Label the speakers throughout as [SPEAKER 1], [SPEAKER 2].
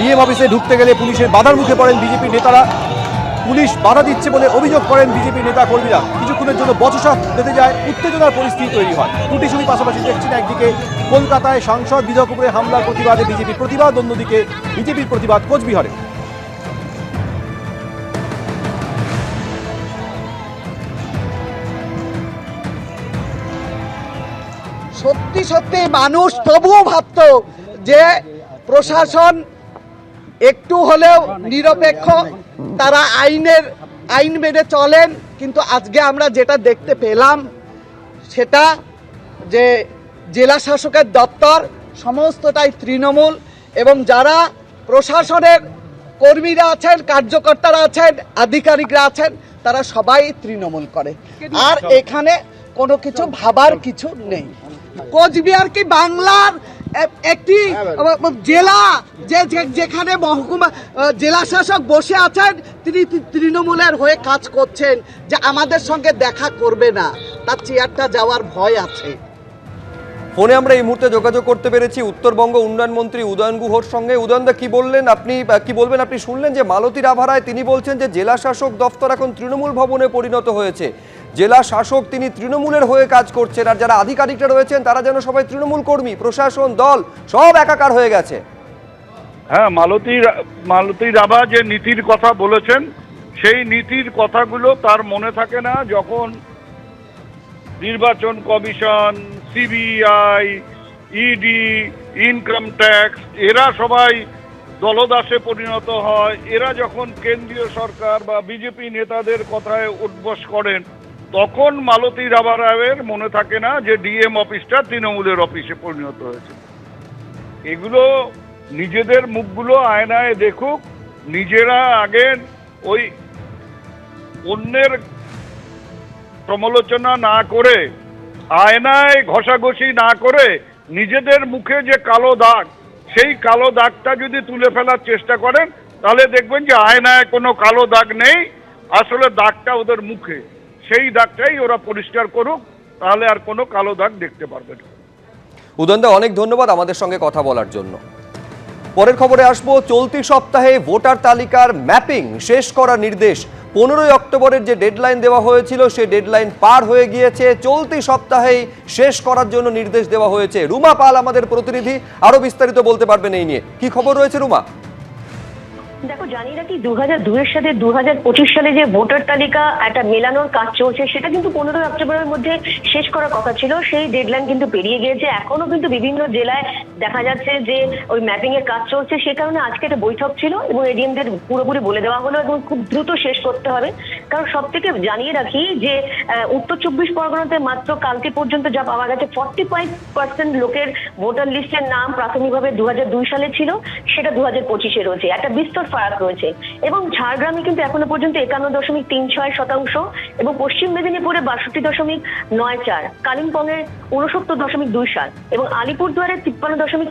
[SPEAKER 1] DM অফিসে ঢুকতে গেলে পুলিশের বাধার মুখে পড়েন বিজেপি নেতারা। পুলিশ বাধা দিচ্ছে বলে অভিযোগ করেন বিজেপি নেতা কর্মীরা কিছুক্ষণের জন্য বচসা বেঁধে যায়, উত্তেজনার পরিস্থিতি তৈরি হয়। ত্রুটি ছবি পাশাপাশি দেখছেন একদিকে কলকাতায় সাংসদ বিধক উপরে হামলার প্রতিবাদে বিজেপির প্রতিবাদ, অন্যদিকে বিজেপির প্রতিবাদ কোচবিহারে।
[SPEAKER 2] সত্যি সত্যি মানুষ তবুও ভাবতো যে প্রশাসন একটু হলেও নিরপেক্ষ, তারা আইনের, আইন মেনে চলেন, কিন্তু আজকে আমরা যেটা দেখতে পেলাম, সেটা যে জেলা শাসকের দপ্তর সমস্তটাই তৃণমূল এবং যারা প্রশাসনের কর্মীরা আছেন, কার্যকর্তারা আছেন, আধিকারিকরা আছেন, তারা সবাই তৃণমূল করে। আর এখানে কোনো কিছু ভাবার কিছু নেই। কোচবিহার কি বাংলার একটি জেলা যে যে- যেখানে মহকুমা জেলা শাসক বসে আছেন তিনি তৃ- তৃণমূলের হয়ে কাজ করছেন যে আমাদের সঙ্গে দেখা করবে না। তার চেয়ারটা যাওয়ার ভয় আছে।
[SPEAKER 1] ফোনে আমরা এই মুহূর্তে যোগাযোগ করতে পেরেছি উত্তরবঙ্গ উন্নয়ন মন্ত্রী উদয়ন গুহর সঙ্গে। উদয়নদা কি বললেন? আপনি কি বলবেন? আপনি শুনলেন যে মালতী রাভারায় তিনি বলছেন যে জেলা শাসক দফতর এখন তৃণমূল ভবনে পরিণত হয়েছে। জেলা শাসক তিনি তৃণমূলের হয়ে কাজ করছেন, আর যারা আধিকারিকরা রয়েছেন তারা যেন সবাই তৃণমূল কর্মী, প্রশাসন, দল, সব একাকার হয়ে গেছে।
[SPEAKER 3] হ্যাঁ মালতী মালতী রাভা যে নীতির কথা বলেছেন, সেই নীতির কথাগুলো তার মনে থাকে না যখন নির্বাচন commission, CBI, ED, income tax, এরা সবাই দলদাসে পরিণত হয়। এরা যখন কেন্দ্রীয় সরকার বা বিজেপি নেতাদের কথায় উদ্বস করেন তখন মালতী রাভা রায়ের মনে থাকে না যে ডিএম অফিসটা তৃণমূলের অফিসে পরিণত হয়েছে। এগুলো নিজেদের মুখগুলো আয়নায় দেখুক, নিজেরা আগে ওই অন্যের সমালোচনা না করে, আয়নায় ঘষাঘষি না করে নিজেদের মুখে যে কালো দাগ, সেই কালো দাগটা যদি তুলে ফেলার চেষ্টা করেন, তাহলে দেখবেন যে আয়নায় কোনো কালো দাগ নেই, আসলে দাগটা ওদের মুখে। সেই দাগটাই ওরা পরিষ্কার করুক, তাহলে আর কোনো কালো দাগ দেখতে পারবে না।
[SPEAKER 1] উদয়নদা, অনেক ধন্যবাদ আমাদের সঙ্গে কথা বলার জন্য। পরের খবরে আসব, চলতি সপ্তাহে ভোটার তালিকার ম্যাপিং শেষ করার নির্দেশ। পনেরোই অক্টোবরের যে ডেডলাইন দেওয়া হয়েছিল সেই ডেডলাইন পার হয়ে গিয়েছে। চলতি সপ্তাহেই শেষ করার জন্য নির্দেশ দেওয়া হয়েছে। রুমা পাল আমাদের প্রতিনিধি। আরও বিস্তারিত বলতে পারবেন এই নিয়ে। কি খবর রয়েছে রুমা?
[SPEAKER 4] দেখো জানি নাকি দু হাজার দুইয়ের সাথে দু হাজার পঁচিশ সালে যে ভোটার তালিকা একটা মেলানোর কাজ চলছে, সেটা কিন্তু পনেরোই অক্টোবরের মধ্যে শেষ করার কথা ছিল। সেই ডেডলাইন কিন্তু পেরিয়ে গিয়েছে। এখনও কিন্তু বিভিন্ন জেলায় দেখা যাচ্ছে যে ওই ম্যাপিং এর কাজ চলছে। সে কারণে আজকে একটা বৈঠক ছিল এবং এডিএমদের পুরোপুরি বলে দেওয়া হলো এবং খুব দ্রুত শেষ করতে হবে। কারণ সব থেকে জানিয়ে রাখি যে উত্তর চব্বিশ পরগনাতে মাত্র কালকে পর্যন্ত যা পাওয়া গেছে ফর্টি ফাইভ পার্সেন্ট লোকের ভোটার লিস্টের নাম প্রাথমিকভাবে দু হাজার দুই সালে ছিল। সেটা দু হাজার পঁচিশে রয়েছে একটা বিস্তর ফারাক রয়েছে। এবং ঝাড়গ্রামে কিন্তু এখনও পর্যন্ত একান্ন দশমিক তিন ছয় শতাংশ এবং পশ্চিম মেদিনীপুরে বাষট্টি দশমিক নয় চার, কালিম্পংয়ে উনসত্তর দশমিক দুই সাত এবং আলিপুরদুয়ারে তিপ্পান্ন দশমিক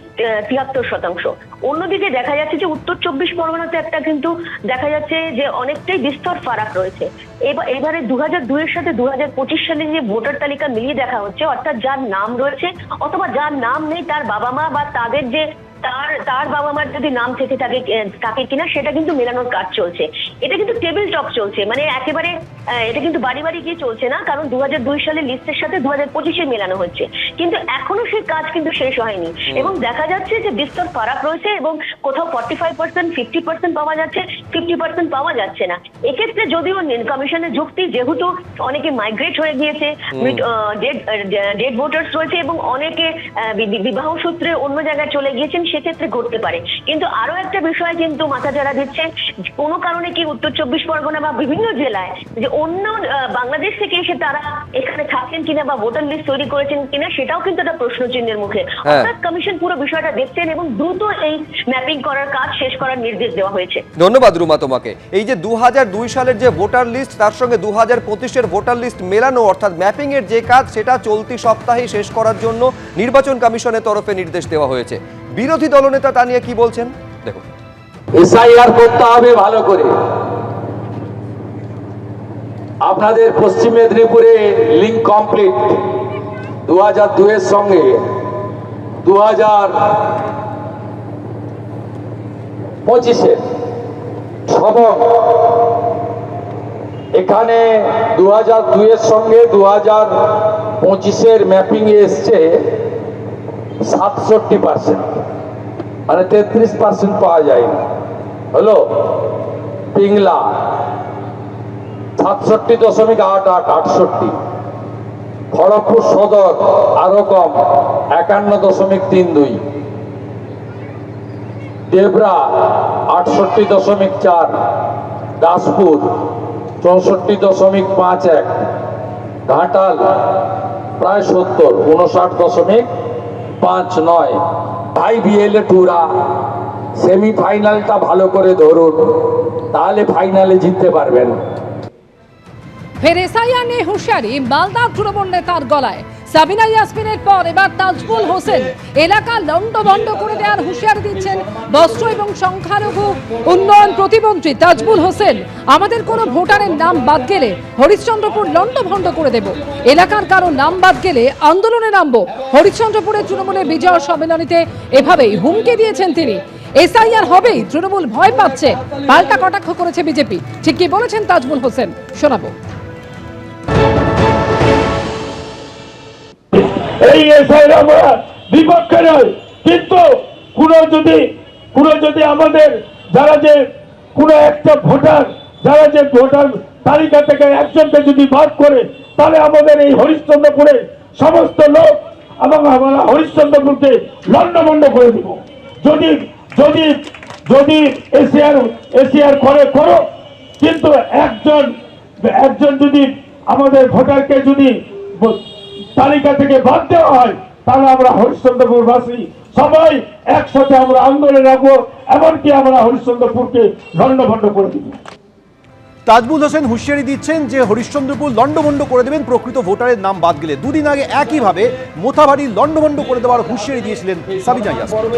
[SPEAKER 4] তিয়াত্তর শতাংশ। অন্যদিকে দেখা যাচ্ছে যে উত্তর চব্বিশ পরগনাতে একটা কিন্তু দেখা যাচ্ছে যে অনেকটাই বিস্তর ফারাক রয়েছে। এবার এবারে দু হাজার দুইয়ের সাথে দু হাজার পঁচিশ সালে যে ভোটার তালিকা মিলিয়ে দেখা হচ্ছে, অর্থাৎ যার নাম রয়েছে অথবা যার নাম নেই তার বাবা মা বা তাদের যে তার তার বাবা মার যদি নাম থেকে থাকে থাকে কিনা সেটা কিন্তু মেলানোর কাজ চলছে। এটা কিন্তু টেবিল টক চলছে। মানে একেবারে এটা কিন্তু বাড়ি বাড়ি গিয়ে চলছে না কারণ দু সালের লিস্টের সাথে দু হাজার পঁচিশে মেলানো হচ্ছে। কিন্তু এখনও সেই কাজ কিন্তু শেষ হয়নি। এবং দেখা যাচ্ছে যে বিস্তর ফারাক রয়েছে এবং কোথাও forty five percent fifty percent পাওয়া যাচ্ছে ফিফটি পার্সেন্ট পাওয়া যাচ্ছে না। এক্ষেত্রে যদিও কমিশনের যুক্তি যেহেতু অনেকে মাইগ্রেট হয়ে গিয়েছে ডেড ভোটার্স রয়েছে এবং অনেকে বিবাহ সূত্রে অন্য জায়গায় চলে গিয়েছেন সেক্ষেত্রে ঘটতে পারে। কিন্তু আরও একটা বিষয় কিন্তু মাথা যারা দিচ্ছে কোনো কারণে কি উত্তর চব্বিশ পরগনা বা বিভিন্ন জেলায় যে অন্য বাংলাদেশ থেকে এসে তারা এখানে থাকেন কিনা বা ভোটার লিস্ট তৈরি করেছেন কিনা সেটাও কিন্তু একটা প্রশ্ন চিহ্নের মুখে।
[SPEAKER 1] হ্যাঁ।
[SPEAKER 4] অর্থাৎ কমিশন পুরো বিষয়টা দেখছেন এবং দ্রুত এই ম্যাপিং করার কাজ শেষ করার নির্দেশ দেওয়া হয়েছে।
[SPEAKER 1] ধন্যবাদ রুমা তোমাকে। এই যে দু দুই সালের যে ভোটার লিস্ট তার সঙ্গে দু হাজার পঁচিশের ভোটার লিস্ট মেলানো অর্থাৎ ম্যাপিং এর যে কাজ সেটা চলতি সপ্তাহে শেষ করার জন্য নির্বাচন কমিশনের তরফে নির্দেশ দেওয়া হয়েছে। বিরোধী দলনেতা তা নিয়ে কি বলছেন? দেখুন।
[SPEAKER 5] এসআইআর করতে হবে ভালো করে। আপনাদের পশ্চিম মেদিনীপুরে লিঙ্ক কমপ্লিট দু হাজার দুয়ের সঙ্গে দু হাজার পঁচিশে। এবং এখানে দু হাজার দুইয়ের সঙ্গে দু হাজার পঁচিশের ম্যাপিং এসছে। সাতষট্টি পার্সেন্ট মানে তেত্রিশ পার্সেন্ট পাওয়া যায়নি হলো? পিংলা। সাতষট্টি দশমিক আট আট, আটষট্টি। খড়গপুর সদর আরও কম, একান্ন দশমিক তিন দুই। দেবরা আটষট্টি দশমিক চার। দাসপুর চৌষট্টি দশমিক পাঁচ এক। ঘাটাল প্রায় সত্তর, উনষাট দশমিক পাঁচ নয়। ভাই বিএলএ টুরা সেমিফাইনালটা ভালো করে ধরুন, তাহলে ফাইনালে জিততে পারবেন।
[SPEAKER 6] ফেরেসাইয়া এসআইআর নিয়ে হুঁশিয়ারি, মালদা তৃণমূল নেতার গলায়। সাবিনা ইয়াসমিনের পর এবার তাজবুল হোসেন। এলাকা লন্ডভন্ড করে দেওয়ার হুঁশিয়ারি দিচ্ছেন বস্ত্র এবং সংখ্যালঘু উন্নয়ন প্রতিমন্ত্রী তাজবুল হোসেন। আমাদের কোনো ভোটারের নাম বাদ গেলে হরিশ্চন্দ্রপুর লন্ডভন্ড করে দেব। এলাকার কারও নাম বাদ গেলে আন্দোলনে নামবো। হরিশ্চন্দ্রপুরের তৃণমূলের বিজয় সম্মেলনীতে এভাবেই হুমকি দিয়েছেন তিনি। এসআইআর হবেই, তৃণমূল ভয় পাচ্ছে। পাল্টা কটাক্ষ করেছে বিজেপি। ঠিক কি বলেছেন তাজবুল হোসেন? শোনাবো।
[SPEAKER 7] এসআইয়ের আমরা, বিপক্ষে নয়। কিন্তু কোন যদি কোন যদি আমাদের যারা যে কোন একটা ভোটার, যারা যে ভোটার তালিকা থেকে একজনকে যদি বাদ করে, তাহলে আমাদের এই হরিশ্চন্দ্রপুরের সমস্ত লোক এবং আমরা হরিশ্চন্দ্রপুরকে লন্ডভন্ড করে দিব। যদি যদি যদি এশিয়ার এশিয়ার করে, করো। কিন্তু একজন একজন যদি আমাদের ভোটারকে যদি তালিকা থেকে বাদ দেওয়া হয় তাহলে আমরা হরিশ্চন্দ্রপুরবাসী সবাই একসাথে আমরা আন্দোলনে রাখব এমনকি আমরা হরিশ্চন্দ্রপুরকে লন্ডভন্ড করে দিব।
[SPEAKER 8] তাজবুল হোসেন হুঁশিয়ারি দিচ্ছেন যে হরিশ্চন্দ্রপুর লন্ডভন্ড করে দেবেন প্রকৃত ভোটারের নাম বাদ গেলে। দুদিন আগে একইভাবে মোথাবাড়ি লন্ডভন্ড করে দেওয়ার হুঁশিয়ারি দিয়েছিলেন সাবিনা ইয়াসমিন।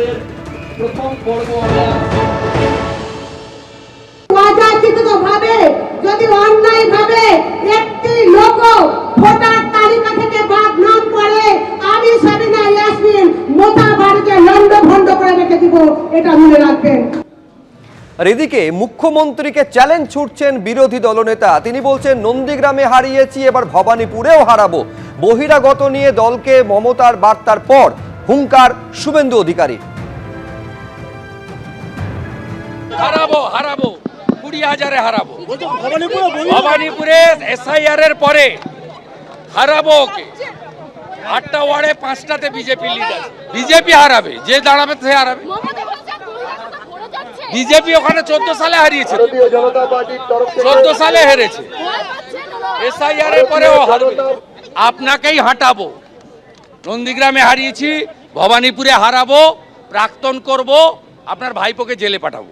[SPEAKER 1] আর এদিকে মুখ্যমন্ত্রীকে চ্যালেঞ্জ ছুটছেন বিরোধী দলনেতা। তিনি বলছেন নন্দীগ্রামে হারিয়েছি এবার ভবানীপুরেও হারাবো। বহিরাগত নিয়ে দলকে মমতার বার্তার পর হুঙ্কার শুভেন্দু অধিকারী।
[SPEAKER 9] হারাবো হারাবো কুড়ি হাজারে হারাবো। ভবানীপুরে এসআইআর এর পরে হারাবো ওকে। আটটা ওয়ার্ডে পাঁচটাতে বিজেপি লিডার বিজেপি হারাবে যে দাঁড়াবে সে হারাবে। বিজেপি ওখানে চোদ্দ সালে হারিয়েছে। চোদ্দ সালে হেরেছে। এসআইআর এর পরে ও হারবে। আপনাকেই হাঁটাবো। নন্দীগ্রামে হারিয়েছি ভবানীপুরে হারাবো প্রাক্তন করব আপনার ভাইপোকে জেলে পাঠাবো।